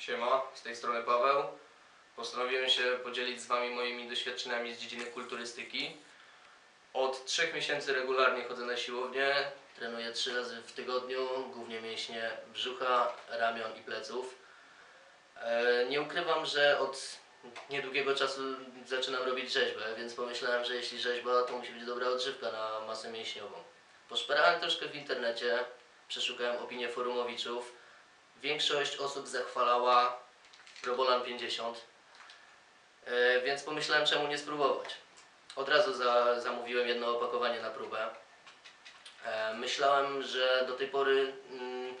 Siema, z tej strony Paweł. Postanowiłem się podzielić z Wami moimi doświadczeniami z dziedziny kulturystyki. Od trzech miesięcy regularnie chodzę na siłownię. Trenuję trzy razy w tygodniu, głównie mięśnie brzucha, ramion i pleców. E, Nie ukrywam, że od niedługiego czasu zaczynam robić rzeźbę, więc pomyślałem, że jeśli rzeźba, to musi być dobra odżywka na masę mięśniową. Poszperałem troszkę w internecie, przeszukałem opinie forumowiczów. Większość osób zachwalała Probolan 50, e, więc pomyślałem, czemu nie spróbować. Od razu za, zamówiłem jedno opakowanie na próbę. E, Myślałem, że do tej pory mm,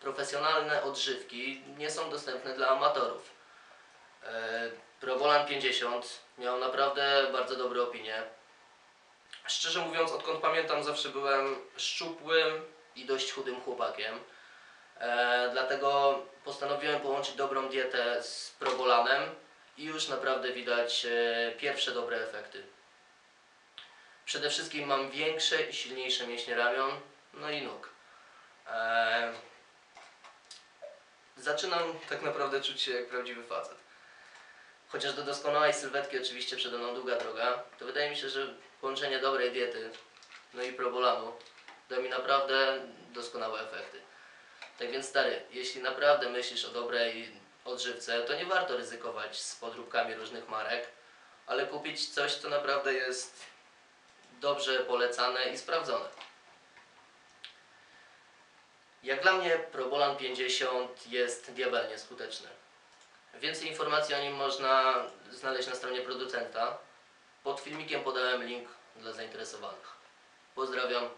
profesjonalne odżywki nie są dostępne dla amatorów. E, Probolan 50 miał naprawdę bardzo dobre opinie. Szczerze mówiąc, odkąd pamiętam, zawsze byłem szczupłym i dość chudym chłopakiem. E, dlatego postanowiłem połączyć dobrą dietę z probolanem i już naprawdę widać e, pierwsze dobre efekty. Przede wszystkim mam większe i silniejsze mięśnie ramion, no i nóg. E, zaczynam tak naprawdę czuć się jak prawdziwy facet. Chociaż do doskonałej sylwetki oczywiście przede mną długa droga, to wydaje mi się, że połączenie dobrej diety, no i probolanu da mi naprawdę doskonałe więc stary, jeśli naprawdę myślisz o dobrej odżywce, to nie warto ryzykować z podróbkami różnych marek, ale kupić coś, co naprawdę jest dobrze polecane i sprawdzone. Jak dla mnie Probolan 50 jest diabelnie skuteczny. Więcej informacji o nim można znaleźć na stronie producenta. Pod filmikiem podałem link dla zainteresowanych. Pozdrawiam,